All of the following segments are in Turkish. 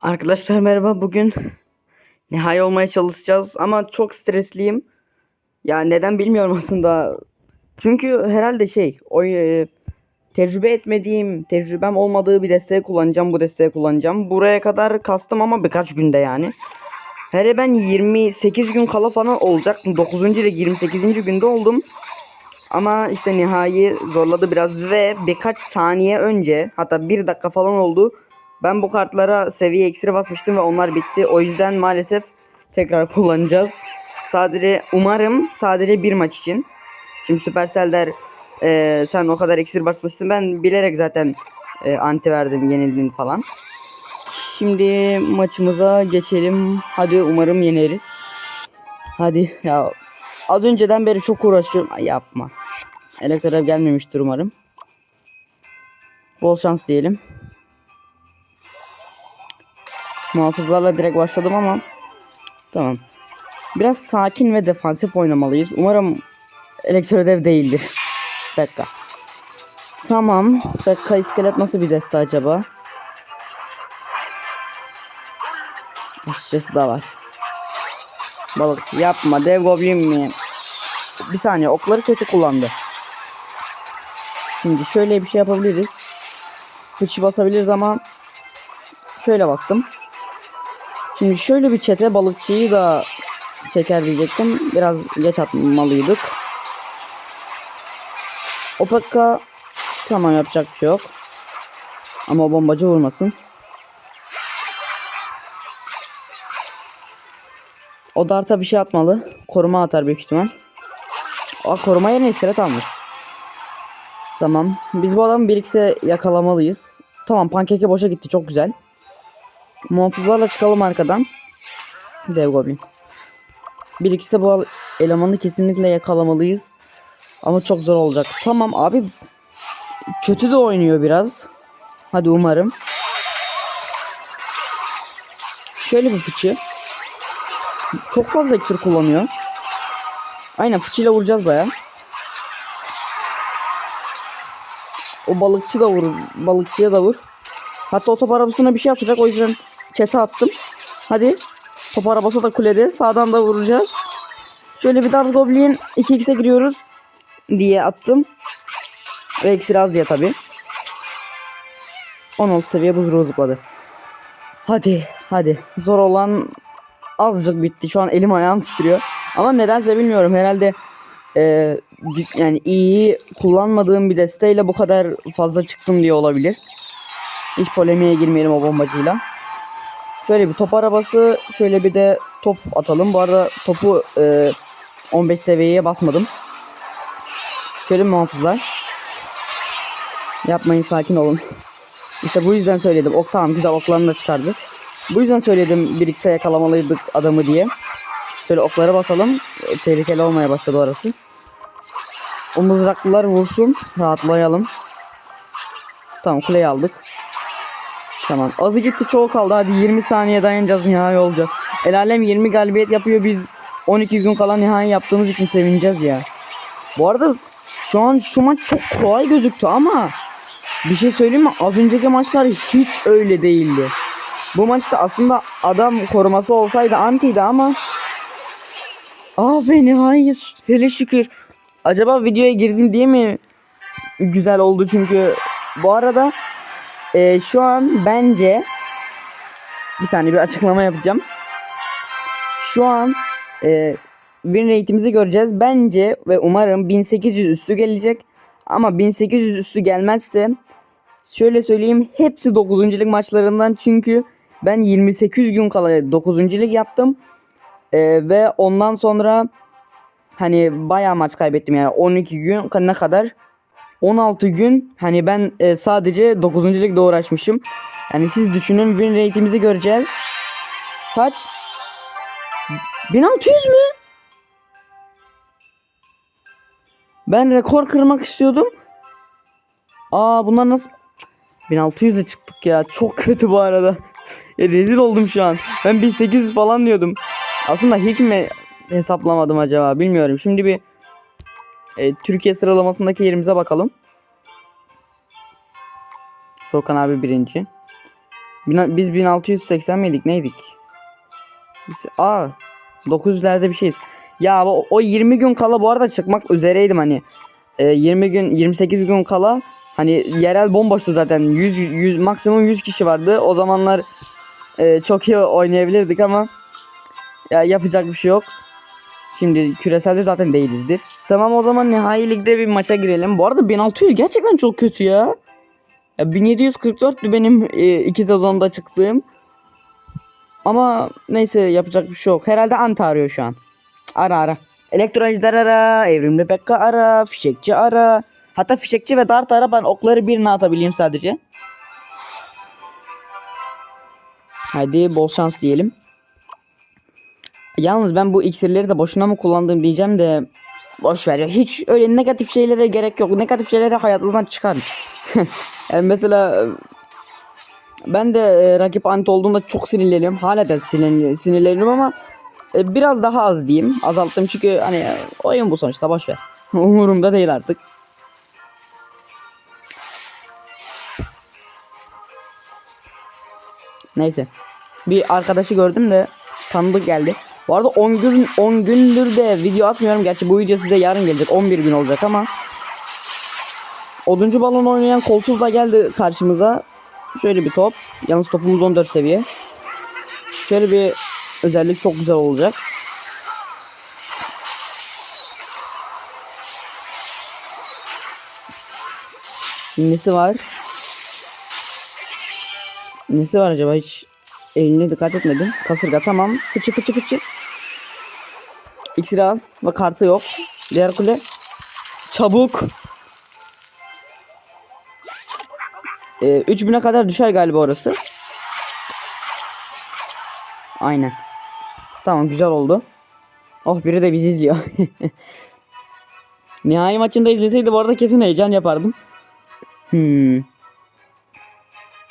Arkadaşlar merhaba. Bugün nihai olmaya çalışacağız ama çok stresliyim. Ya neden bilmiyorum aslında. Çünkü herhalde şey, o e, tecrübe etmediğim, tecrübem olmadığı bir desteği kullanacağım, bu desteği kullanacağım. Buraya kadar kastım ama birkaç günde yani. Hele ben 28 gün kala falan olacak. 9. ile 28. günde oldum. Ama işte nihai zorladı biraz ve birkaç saniye önce hatta bir dakika falan oldu. Ben bu kartlara seviye iksiri basmıştım ve onlar bitti. O yüzden maalesef tekrar kullanacağız. Sadece umarım sadece bir maç için. Şimdi Supercell der "Ee, sen o kadar iksir basmışsın. Ben bilerek zaten e, anti verdim yenildin falan. Şimdi maçımıza geçelim. Hadi umarım yeneriz. Hadi ya az önceden beri çok uğraşıyorum. Ay, yapma. Elektrorev gelmemiştir umarım. Bol şans diyelim. Muhafızlarla direkt başladım ama tamam. Biraz sakin ve defansif oynamalıyız. Umarım elektrodev değildir. Bekka. Tamam. Bekka iskelet nasıl bir deste acaba? Açıkçası da var. Balıkçı yapma. Dev goblin mi? Bir saniye. Okları kötü kullandı. Şimdi şöyle bir şey yapabiliriz. Fıçı basabiliriz ama şöyle bastım. Şimdi şöyle bir çete balıkçıyı da çeker diyecektim. Biraz geç atmalıydık. Opekka tamam yapacak bir şey yok. Ama o bombacı vurmasın. O darta bir şey atmalı. Koruma atar büyük ihtimal. Aa koruma yerine iskelet almış. Tamam. Biz bu adamı birikse yakalamalıyız. Tamam pankeke boşa gitti çok güzel. Muhafızlarla çıkalım arkadan. Dev Goblin. Bir ikisi de bu elemanı kesinlikle yakalamalıyız. Ama çok zor olacak. Tamam abi. Kötü de oynuyor biraz. Hadi umarım. Şöyle bir fıçı. Çok fazla iksir kullanıyor. Aynen fıçıyla vuracağız baya. O balıkçı da vur. Balıkçıya da vur. Hatta o top arabasına bir şey atacak. O yüzden çete attım. Hadi. Top arabası da kulede. Sağdan da vuracağız. Şöyle bir Dark Goblin 2x'e giriyoruz. Diye attım. Ve iksir az diye tabi. 16 seviye buzruğu zıpladı. Hadi. Hadi. Zor olan azıcık bitti. Şu an elim ayağım titriyor. Ama nedense bilmiyorum. Herhalde e, yani iyi kullanmadığım bir desteğiyle bu kadar fazla çıktım diye olabilir. Hiç polemiğe girmeyelim o bombacıyla. Şöyle bir top arabası, şöyle bir de top atalım. Bu arada topu e, 15 seviyeye basmadım. Şöyle muhafızlar. Yapmayın sakin olun. İşte bu yüzden söyledim. Ok tamam güzel oklarını da çıkardı. Bu yüzden söyledim birikse yakalamalıydık adamı diye. Şöyle oklara basalım. E, tehlikeli olmaya başladı orası. O mızraklılar vursun. Rahatlayalım. Tamam kuleyi aldık. Tamam. Azı gitti çoğu kaldı. Hadi 20 saniye dayanacağız nihai olacağız. El alem 20 galibiyet yapıyor. Biz 12 gün kala nihai yaptığımız için sevineceğiz ya. Bu arada şu an şu maç çok kolay gözüktü ama bir şey söyleyeyim mi? Az önceki maçlar hiç öyle değildi. Bu maçta aslında adam koruması olsaydı antiydi ama Abi nihai hele şükür. Acaba videoya girdim diye mi güzel oldu çünkü bu arada e, şu an bence bir saniye bir açıklama yapacağım. Şu an e, win rate'imizi göreceğiz. Bence ve umarım 1800 üstü gelecek. Ama 1800 üstü gelmezse şöyle söyleyeyim hepsi 9. lig maçlarından çünkü ben 28 gün kala 9. lig yaptım. E, ve ondan sonra hani bayağı maç kaybettim yani 12 gün ne kadar 16 gün hani ben e, sadece 9. ligde uğraşmışım. Yani siz düşünün win rate'imizi göreceğiz. Kaç? 1600 mü? Ben rekor kırmak istiyordum. Aa bunlar nasıl? Cık, 1600'e çıktık ya. Çok kötü bu arada. ya, rezil oldum şu an. Ben 1800 falan diyordum. Aslında hiç mi hesaplamadım acaba bilmiyorum. Şimdi bir e, Türkiye sıralamasındaki yerimize bakalım. Furkan abi birinci. Biz 1680 miydik neydik? Biz, aa 900'lerde bir şeyiz. Ya o, o 20 gün kala bu arada çıkmak üzereydim hani. Ee, 20 gün 28 gün kala hani yerel bomboştu zaten. 100, 100 maksimum 100 kişi vardı. O zamanlar e, çok iyi oynayabilirdik ama ya yapacak bir şey yok. Şimdi küreselde zaten değilizdir. Tamam o zaman nihai ligde bir maça girelim. Bu arada 1600 gerçekten çok kötü ya. Ya 1744'tü benim e, iki sezonda çıktığım. Ama neyse yapacak bir şey yok. Herhalde Anta arıyor şu an. Ara ara. Elektrojder ara, Evrimli Pekka ara, Fişekçi ara. Hatta Fişekçi ve Dart ara ben okları birine atabileyim sadece. Hadi bol şans diyelim. Yalnız ben bu iksirleri de boşuna mı kullandım diyeceğim de boş ver. Hiç öyle negatif şeylere gerek yok. Negatif şeyleri hayatınızdan çıkarın. yani mesela e, ben de e, rakip anti olduğunda çok sinirleniyorum. Hala da sinirleniyorum ama e, biraz daha az diyeyim. Azalttım çünkü hani oyun bu sonuçta boş ver. Umurumda değil artık. Neyse. Bir arkadaşı gördüm de tanıdık geldi. Bu arada 10 gün 10 gündür de video atmıyorum. Gerçi bu video size yarın gelecek. 11 gün olacak ama Oduncu balon oynayan kolsuz da geldi karşımıza. Şöyle bir top. Yalnız topumuz 14 seviye. Şöyle bir özellik çok güzel olacak. Nesi var? Nesi var acaba hiç eline dikkat etmedim. Kasırga tamam. Fıçı fıçı fıçı. İksir az ve kartı yok. Diğer kule. Çabuk. Ee, 3000'e kadar düşer galiba orası. Aynen. Tamam güzel oldu. Oh biri de bizi izliyor. Nihai maçında izleseydi bu arada kesin heyecan yapardım. Hmm.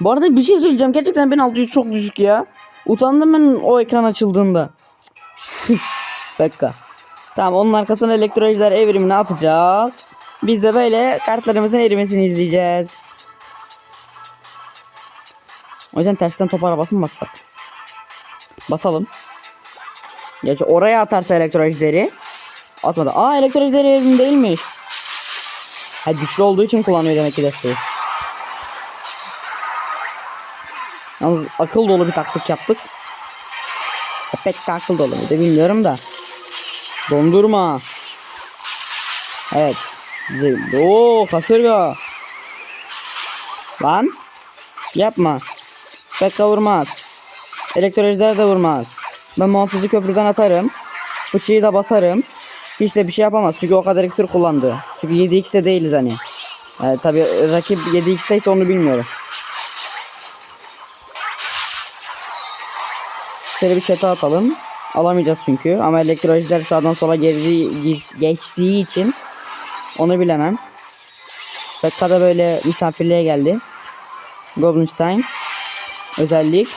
Bu arada bir şey söyleyeceğim. Gerçekten 1600 çok düşük ya. Utandım ben o ekran açıldığında. Dakika. Tamam onun arkasına elektrolojiler evrimini atacak. Biz de böyle kartlarımızın erimesini izleyeceğiz. O yüzden tersten top arabası mı bassak? Basalım. Gerçi oraya atarsa elektrolojileri. Atmadı. Aa elektrolojileri evrim değilmiş. Ha güçlü olduğu için kullanıyor demek ki desteği. Yalnız akıl dolu bir taktik yaptık. Ya Pek de akıl dolu muydu bilmiyorum da. Dondurma. Evet. Güzel. Oo kasırga. Lan. Yapma. Pekka vurmaz. Elektrolojler de vurmaz. Ben muhafızı köprüden atarım. Fıçıyı da basarım. Hiç de bir şey yapamaz çünkü o kadar iksir kullandı. Çünkü 7x'te değiliz hani. Yani tabi rakip 7x'te ise onu bilmiyorum. Şöyle bir çete atalım. Alamayacağız çünkü ama elektrolojler sağdan sola gerdiği, geçtiği için onu bilemem. Pekka da böyle misafirliğe geldi. Goblinstein. Özellik.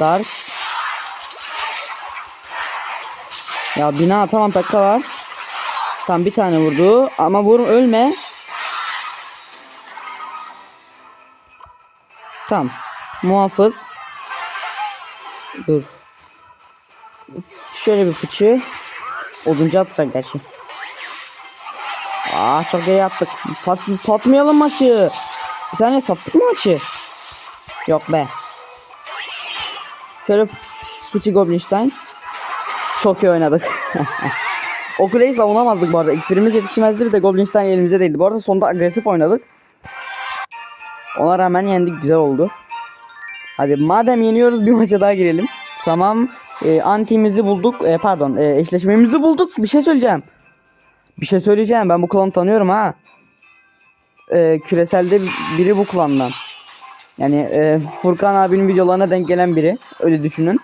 Dart. Ya bina tamam Pekka var. Tam bir tane vurdu ama vur ölme. Tamam. Muhafız. Dur. Şöyle bir fıçı. Oduncu atacak gerçi. Aa çok iyi attık. Sat, satmayalım maçı. Bir saniye sattık mı maçı? Yok be. Şöyle fıçı Goblinstein. Çok iyi oynadık. o kuleyi savunamazdık bu arada. İksirimiz yetişmezdi bir de Goblinstein elimizde değildi. Bu arada sonda agresif oynadık. Ona rağmen yendik güzel oldu. Hadi madem yeniyoruz bir maça daha girelim. Tamam. E, antimizi bulduk. E, pardon e, eşleşmemizi bulduk. Bir şey söyleyeceğim. Bir şey söyleyeceğim. Ben bu klanı tanıyorum ha. E, küreselde biri bu klandan. Yani e, Furkan abinin videolarına denk gelen biri. Öyle düşünün.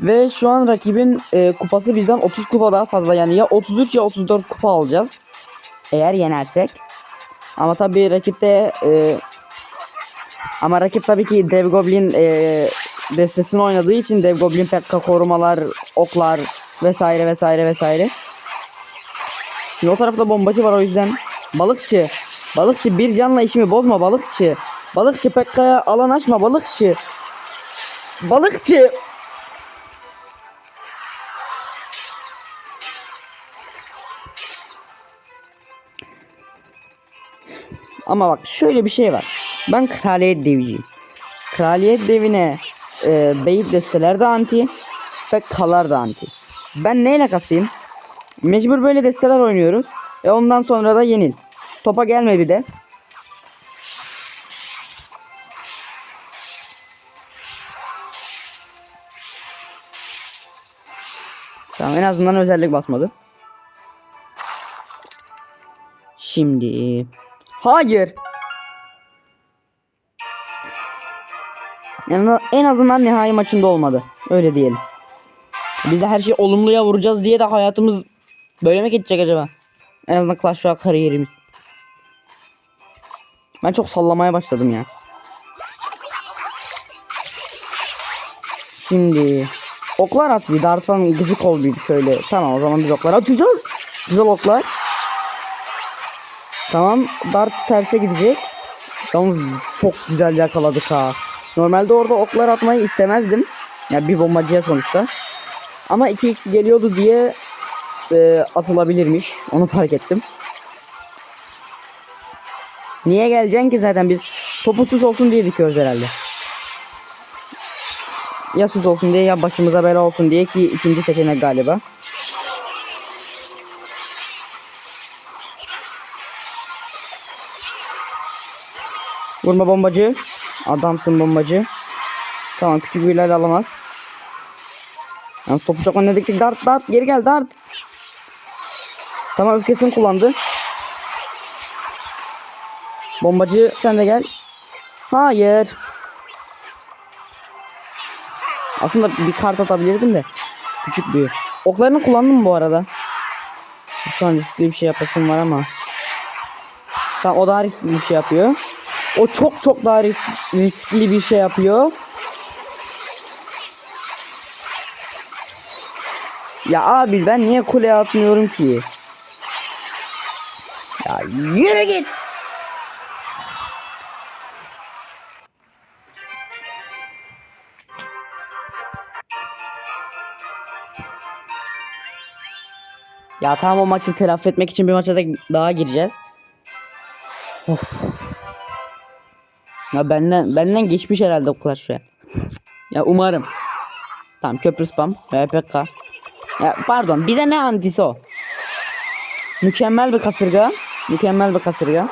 Ve şu an rakibin e, kupası bizden 30 kupa daha fazla. Yani ya 33 ya 34 kupa alacağız. Eğer yenersek. Ama tabii rakipte e, ama rakip tabii ki Dev Goblin e, destesini oynadığı için Dev Goblin Pekka korumalar, oklar vesaire vesaire vesaire. Şimdi o tarafta bombacı var o yüzden. Balıkçı. Balıkçı bir canla işimi bozma balıkçı. Balıkçı Pekka'ya alan açma balıkçı. Balıkçı. Ama bak şöyle bir şey var. Ben kraliyet deviciyim. Kraliyet devine e, beyit desteler de anti ve kalar da anti. Ben neyle kasayım? Mecbur böyle desteler oynuyoruz. E ondan sonra da yenil. Topa gelme bir de. Tamam en azından özellik basmadı. Şimdi. Hayır. En, en azından nihai maçında olmadı. Öyle diyelim. Biz de her şeyi olumluya vuracağız diye de hayatımız böyle mi geçecek acaba? En azından Clash Royale kariyerimiz. Ben çok sallamaya başladım ya. Şimdi oklar at bir dartsan gıcık ol bir şöyle. Tamam o zaman biz oklar atacağız. Güzel oklar. Tamam dart terse gidecek. Yalnız çok güzel yakaladık ha. Normalde orada oklar atmayı istemezdim. Ya yani bir bombacıya sonuçta. Ama 2x geliyordu diye e, atılabilirmiş. Onu fark ettim. Niye geleceksin ki zaten biz topu sus olsun diye dikiyoruz herhalde. Ya sus olsun diye ya başımıza bela olsun diye ki ikinci seçenek galiba. Vurma bombacı. Adamsın bombacı. Tamam küçük bir ilerle alamaz. Yalnız topu çok önüne diktik. Dart dart geri gel dart. Tamam öfkesini kullandı. Bombacı sen de gel. Hayır. Aslında bir kart atabilirdim de. Küçük bir. Oklarını kullandım bu arada. Şu an riskli bir şey yapasım var ama. Tamam o daha riskli bir şey yapıyor. O çok çok daha ris- riskli bir şey yapıyor. Ya abi ben niye kuleye atmıyorum ki? Ya yürü git. Ya tamam o maçı telafi etmek için bir maça da daha gireceğiz. Of. Ya benden benden geçmiş herhalde oklar şu an. ya umarım. Tamam köprü spam. VPK. Ya pardon bir de ne antisi o? Mükemmel bir kasırga. Mükemmel bir kasırga.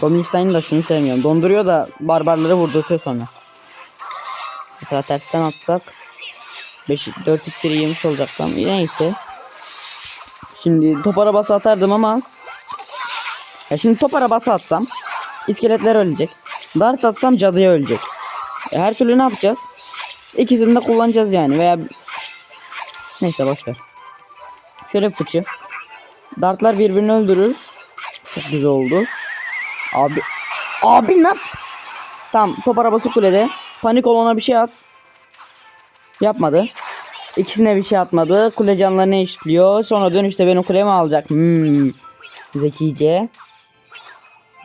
Goblin da şunu sevmiyorum. Donduruyor da barbarları vurdurtuyor sonra. Mesela tersten atsak 5 4 x'leri yemiş olacaktım. Neyse. Şimdi top arabası atardım ama ya şimdi top arabası atsam iskeletler ölecek. Dart atsam cadıya ölecek. E, her türlü ne yapacağız? İkisini de kullanacağız yani veya neyse boş ver. Şöyle bir fıçı. Dartlar birbirini öldürür. Çok güzel oldu. Abi abi nasıl? Tamam top arabası kulede. Panik olana bir şey at. Yapmadı. İkisine bir şey atmadı. Kule canlarını eşitliyor. Sonra dönüşte beni kuleme alacak. Hmm. Zekice.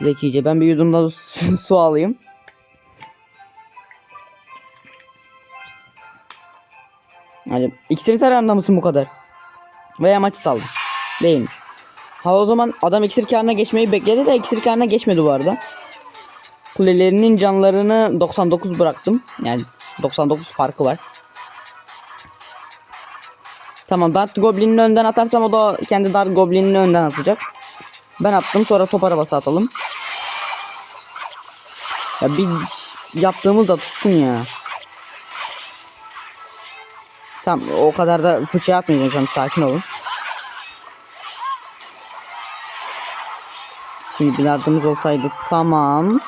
Zekice. Ben bir yudum da su, su alayım. Hadi iksiri sarayında mısın bu kadar? Veya maçı saldım. Değilmiş. Ha o zaman adam iksir karına geçmeyi bekledi de iksir karına geçmedi bu arada. Kulelerinin canlarını 99 bıraktım. Yani 99 farkı var. Tamam Dark Goblin'ini önden atarsam o da kendi Dark Goblin'ini önden atacak. Ben attım sonra top arabası atalım. Ya bir yaptığımız da tutsun ya. Tamam o kadar da fıçı atmayacağım tamam, sakin olun. Şimdi bir yardımımız olsaydı tamam.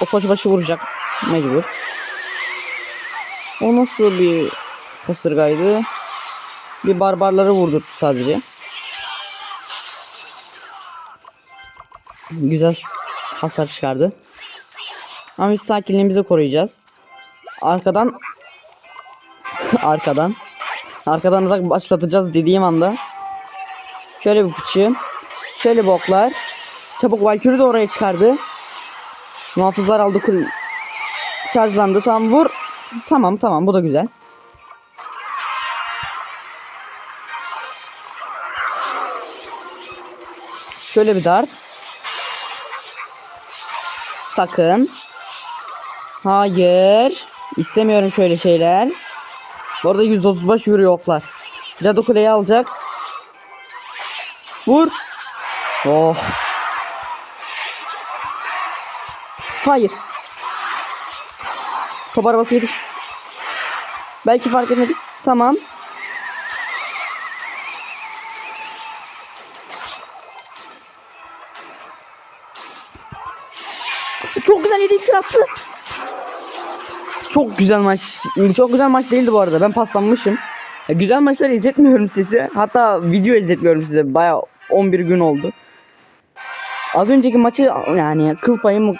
O başı başı vuracak mecbur. O nasıl bir kasırgaydı? Bir barbarları vurdurdu sadece. Güzel hasar çıkardı. Ama biz sakinliğimizi koruyacağız. Arkadan arkadan arkadan atak başlatacağız dediğim anda Şöyle bir fıçı. Şöyle bir oklar. Çabuk Valkyrie de oraya çıkardı. Muhafızlar aldı kul şarjlandı. Tamam vur. Tamam tamam bu da güzel. Şöyle bir dart. Sakın. Hayır. İstemiyorum şöyle şeyler. Bu arada 135 vuruyor oklar. Cadı kuleyi alacak. Vur. Oh. Hayır. Top arabası yetiş. Belki fark etmedi. Tamam. 7 iksir attı. Çok güzel maç. Çok güzel maç değildi bu arada. Ben paslanmışım. Ya, güzel maçları izletmiyorum size. Hatta video izletmiyorum size. Baya 11 gün oldu. Az önceki maçı yani kıl payımı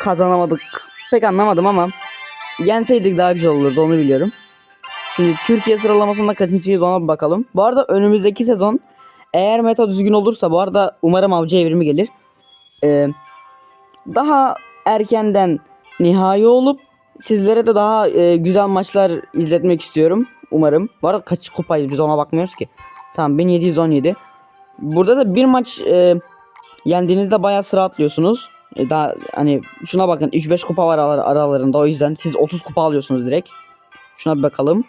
kazanamadık. Pek anlamadım ama yenseydik daha güzel olurdu onu biliyorum. Şimdi Türkiye sıralamasında kaçıncıyız ona bir bakalım. Bu arada önümüzdeki sezon eğer meta düzgün olursa bu arada umarım avcı evrimi gelir. Ee, daha erkenden nihai olup sizlere de daha e, güzel maçlar izletmek istiyorum. Umarım. Bu arada kaç kupayız biz ona bakmıyoruz ki. Tamam 1717. Burada da bir maç e, yendiğinizde bayağı sıra atlıyorsunuz. E, daha hani şuna bakın 3-5 kupa var ara- aralarında o yüzden siz 30 kupa alıyorsunuz direkt. Şuna bir bakalım.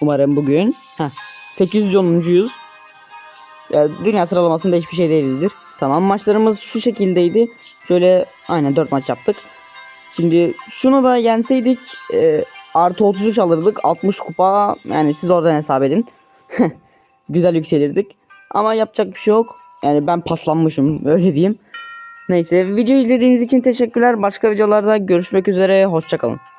Umarım bugün. Heh, 810'uncuyuz. Ya, dünya sıralamasında hiçbir şey değilizdir. Tamam maçlarımız şu şekildeydi. Şöyle aynen 4 maç yaptık. Şimdi şunu da yenseydik e, artı 33 alırdık. 60 kupa yani siz oradan hesap edin. Güzel yükselirdik. Ama yapacak bir şey yok. Yani ben paslanmışım öyle diyeyim. Neyse video izlediğiniz için teşekkürler. Başka videolarda görüşmek üzere. Hoşçakalın.